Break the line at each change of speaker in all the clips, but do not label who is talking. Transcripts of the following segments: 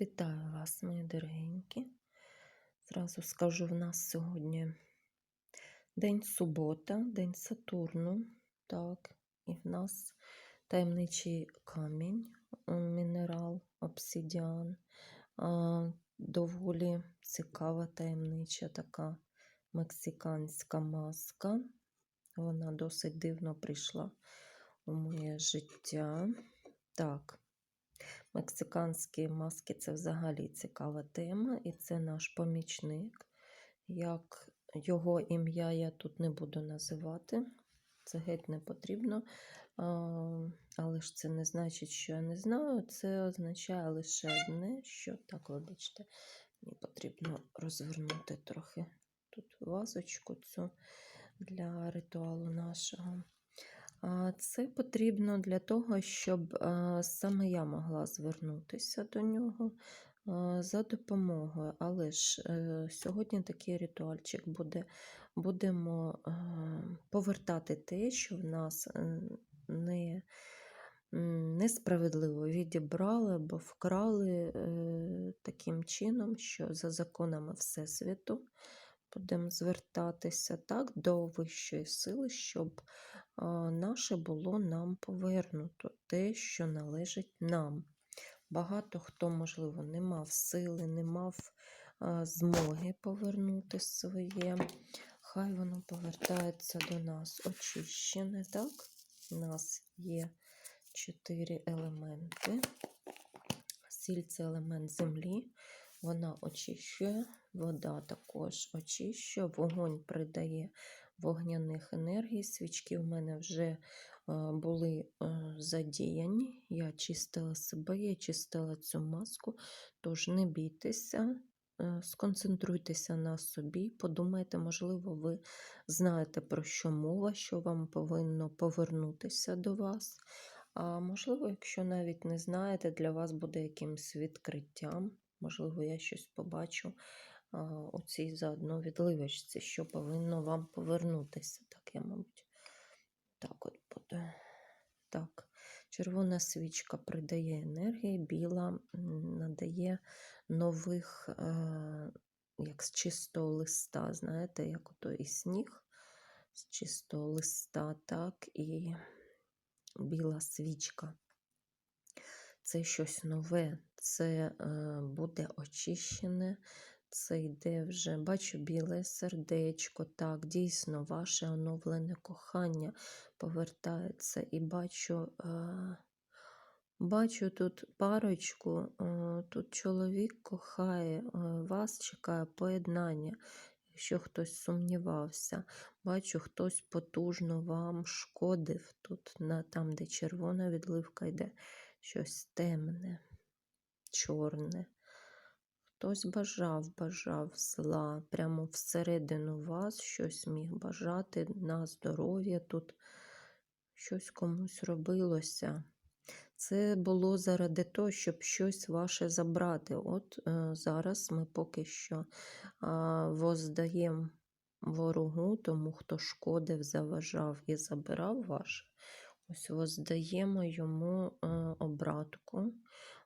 Вітаю вас, мої дорогенькі. Зразу скажу, в нас сьогодні день субота, день Сатурну. Так, і в нас таємничий камінь, е, мінерал, обсидіан. Доволі цікава таємнича така мексиканська маска. Вона досить дивно прийшла у моє життя. Так. Мексиканські маски це взагалі цікава тема, і це наш помічник. Як його ім'я я тут не буду називати, це геть не потрібно. Але ж це не значить, що я не знаю. Це означає лише одне, що так, вибачте, мені потрібно розвернути трохи тут вазочку цю для ритуалу нашого. Це потрібно для того, щоб саме я могла звернутися до нього за допомогою. Але ж е, сьогодні такий ритуальчик буде. Будемо повертати те, що в нас е, не, несправедливо відібрали або вкрали е, таким чином, що за законами Всесвіту будемо звертатися так до вищої сили, щоб наше було нам повернуто, те, що належить нам. Багато хто, можливо, не мав сили, не мав змоги повернути своє. Хай воно повертається до нас очищене, так? У нас є чотири елементи. Сіль це елемент землі, вона очищує, вода також очищує, вогонь придає вогняних енергій. Свічки в мене вже е, були е, задіяні. Я чистила себе, я чистила цю маску, тож не бійтеся. е, Сконцентруйтеся на собі, подумайте, можливо, ви знаєте, про що мова, що вам повинно повернутися до вас. А можливо, якщо навіть не знаєте, для вас буде якимось відкриттям. Можливо, я щось побачу у цій заодно відливочці, що повинно вам повернутися. Так, я, мабуть, так от буде. Так, червона свічка придає енергії, біла надає нових, е, як з чистого листа, знаєте, як ото і сніг з чистого листа, так, і біла свічка. Це щось нове, це е, буде очищене, це йде вже, бачу, біле сердечко. Так, дійсно, ваше оновлене кохання повертається. І бачу, е, бачу тут парочку, е, тут чоловік кохає, вас чекає поєднання. Якщо хтось сумнівався, бачу, хтось потужно вам шкодив тут, на, там, де червона відливка йде, щось темне, чорне. Хтось бажав, бажав зла, прямо всередину вас щось міг бажати на здоров'я тут, щось комусь робилося. Це було заради того, щоб щось ваше забрати. От е, зараз ми поки що е, воздаємо ворогу, тому хто шкодив, заважав і забирав ваше. Ось воздаємо йому е, обратку,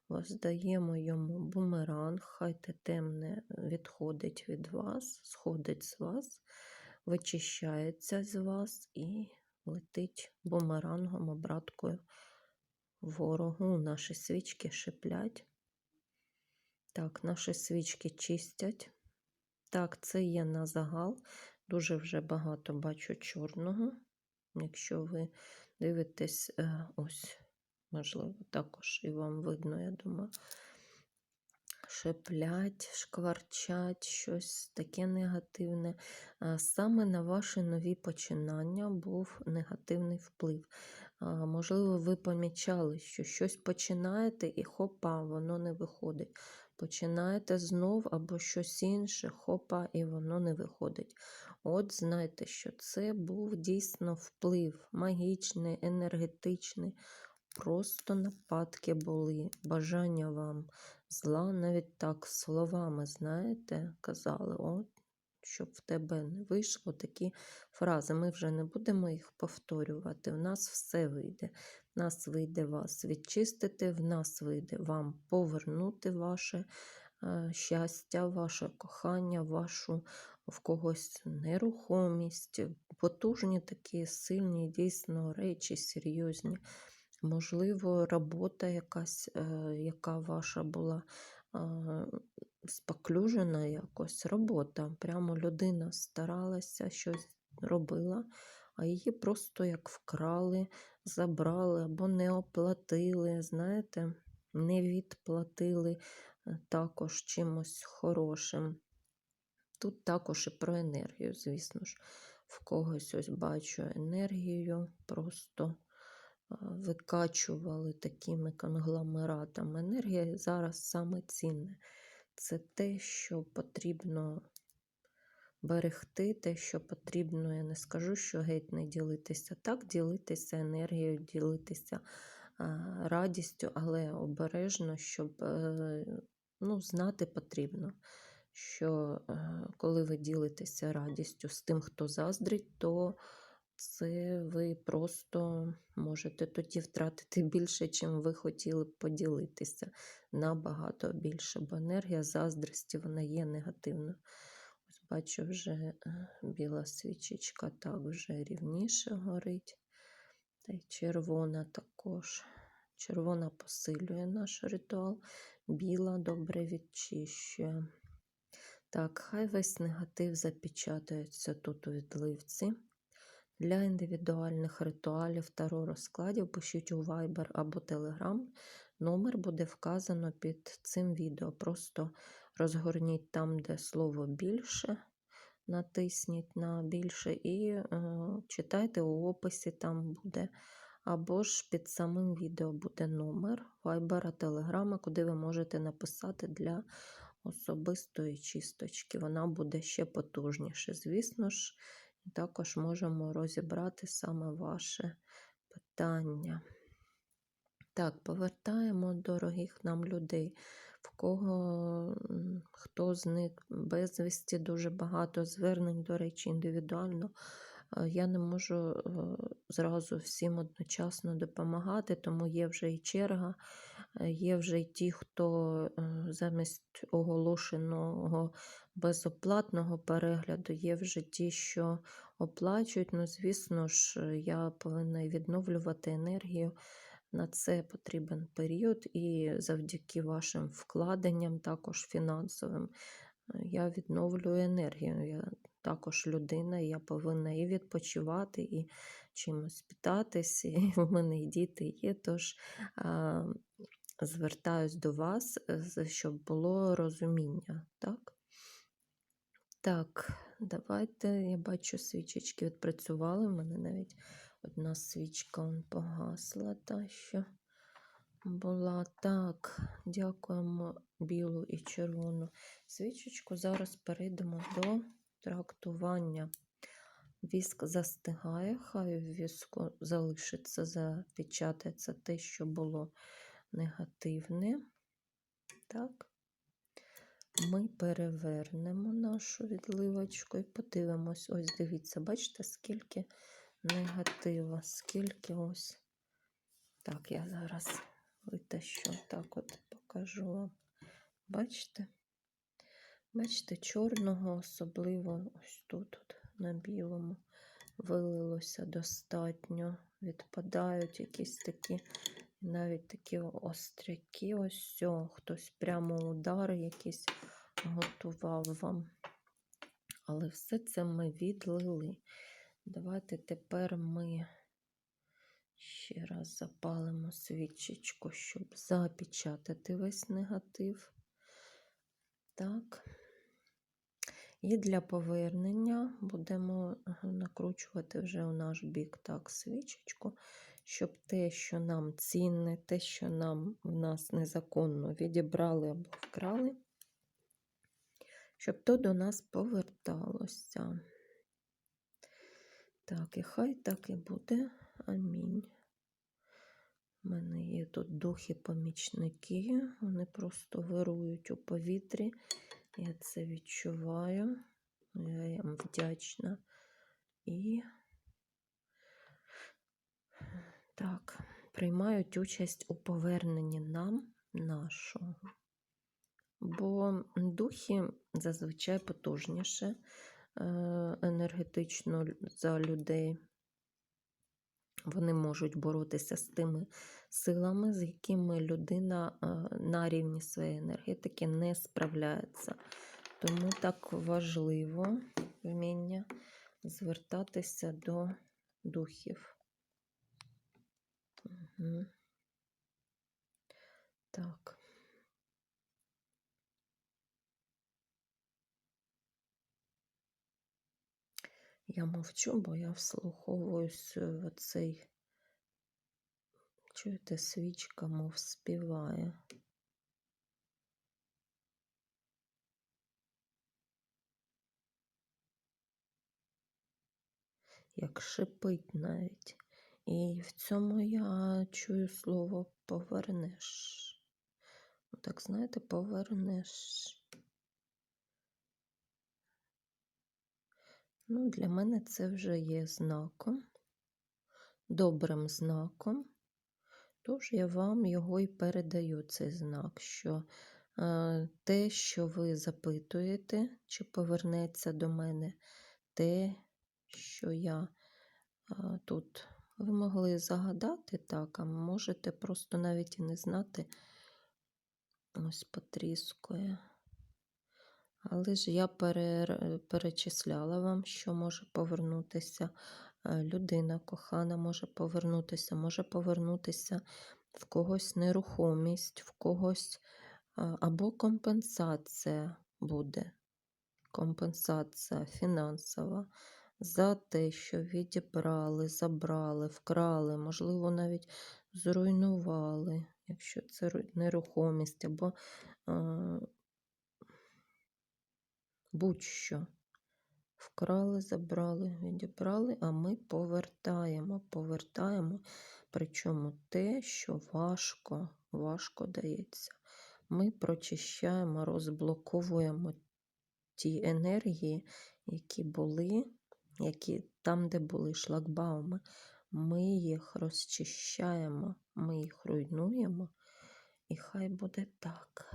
воздаємо йому бумеранг, хай те темне відходить від вас, сходить з вас, вичищається з вас і летить бумерангом, обраткою ворогу. Наші свічки шиплять. Так, наші свічки чистять. Так, це є на загал. Дуже вже багато бачу чорного. Якщо ви дивитесь, е, ось, можливо, також і вам видно, я думаю. Шиплять, шкварчать, щось таке негативне. А Саме на ваші нові починання був негативний вплив. А, Можливо, ви помічали, що щось починаєте і хопа, воно не виходить. Починаєте знов або щось інше, хопа, і воно не виходить. От знайте, що це був дійсно вплив, магічний, енергетичний. Просто нападки були, бажання вам зла, навіть так словами, знаєте, казали, от, щоб в тебе не вийшло такі фрази. Ми вже не будемо їх повторювати. У нас все вийде. В нас вийде вас відчистити, в нас вийде вам повернути ваше е, щастя, ваше кохання, вашу в когось нерухомість, потужні такі сильні дійсно речі, серйозні. Можливо, робота якась, е, яка ваша була е, споклюжена якось, робота. Прямо людина старалася, щось робила, а її просто як вкрали, забрали або не оплатили, знаєте, не відплатили е, також чимось хорошим. Тут також і про енергію, звісно ж. В когось ось бачу енергію, просто викачували такими конгломератами. Енергія зараз саме цінне. Це те, що потрібно берегти, те, що потрібно, я не скажу, що геть не ділитися. Так, ділитися енергією, ділитися радістю, але обережно, щоб е, ну, знати потрібно що е, коли ви ділитеся радістю з тим, хто заздрить, то це ви просто можете тоді втратити більше, чим ви хотіли б поділитися. Набагато більше, бо енергія заздрості вона є негативною. Ось бачу, вже е, біла свічечка так вже рівніше горить. Та й червона також. Червона посилює наш ритуал, біла добре відчищує. Так, хай весь негатив запечатається тут у відливці. Для індивідуальних ритуалів таро розкладів пишіть у Viber або Telegram. Номер буде вказано під цим відео. Просто розгорніть там, де слово більше, натисніть на більше і е, читайте у описі, там буде. Або ж під самим відео буде номер Viber, Telegram, куди ви можете написати для особистої чисточки. Вона буде ще потужніше. Звісно ж, також можемо розібрати саме ваше питання. Так, повертаємо дорогих нам людей, в кого хто з них безвісті, дуже багато звернень, до речі, індивідуально. Я не можу е, зразу всім одночасно допомагати, тому є вже і черга. Е, є вже й ті, хто е, замість оголошеного безоплатного перегляду, є вже ті, що оплачують. Ну, звісно ж, я повинна відновлювати енергію. На це потрібен період, і завдяки вашим вкладенням, також фінансовим, е, я відновлюю енергію. Я також людина, я повинна і відпочивати, і чимось питатись. І в мене і діти є. Тож звертаюсь до вас, е, щоб було розуміння. Так, Так, давайте я бачу, свічечки відпрацювали. У мене навіть одна свічка он погасла, та що була. Так, дякуємо білу і червону свічечку. Зараз перейдемо до трактування. Віск застигає, хай в віску залишиться, запечатається те, що було негативне. Так, ми перевернемо нашу відливочку і подивимось. Ось, дивіться, бачите, скільки негатива, скільки ось. Так, я зараз витащу, так от покажу вам. Бачите? Бачите, чорного, особливо ось тут, от, на білому, вилилося достатньо. Відпадають якісь такі навіть такі остряки, ось все, хтось прямо удари якісь готував вам. Але все це ми відлили. Давайте тепер ми ще раз запалимо свічечку, щоб запечатати весь негатив. Так. І для повернення будемо накручувати вже у наш бік так свічечку щоб те, що нам цінне, те, що нам в нас незаконно відібрали або вкрали, щоб то до нас поверталося. Так, і хай так і буде. Амінь. У мене є тут духи-помічники, вони просто вирують у повітрі. Я це відчуваю. Я їм вдячна. І так, приймають участь у поверненні нам нашого. Бо духи зазвичай потужніше е, енергетично за людей. Вони можуть боротися з тими силами, з якими людина е, на рівні своєї енергетики не справляється. Тому так важливо вміння звертатися до духів. Угу. Так. Я мовчу, бо я вслуховуюсь в цей, чуєте, свічка, мов співає. Як шипить навіть. І в цьому я чую слово повернеш. Ну, Так, знаєте, повернеш. Ну, Для мене це вже є знаком, добрим знаком. Тож я вам його і передаю, цей знак, що е, те, що ви запитуєте, чи повернеться до мене, те, що я е, тут ви могли загадати так, а можете просто навіть і не знати, ось потріскує. Але ж я перечисляла вам, що може повернутися. Е, людина кохана може повернутися, може повернутися в когось нерухомість, в когось е, або компенсація буде. Компенсація фінансова за те, що відібрали, забрали, вкрали, можливо, навіть зруйнували, якщо це нерухомість або будь-що. Вкрали, забрали, відібрали, а ми повертаємо, повертаємо, причому те, що важко, важко дається. Ми прочищаємо, розблоковуємо ті енергії, які були, які там, де були шлагбауми, ми їх розчищаємо, ми їх руйнуємо, і хай буде так.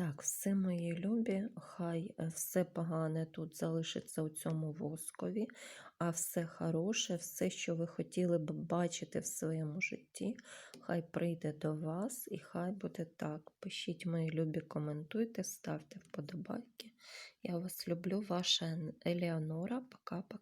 Так, все мої любі, хай е, все погане тут залишиться у цьому воскові, а все хороше, все, що ви хотіли б бачити в своєму житті, хай прийде до вас і хай буде так. Пишіть мої любі, коментуйте, ставте вподобайки. Я вас люблю, ваша Елеонора. Пока-пока.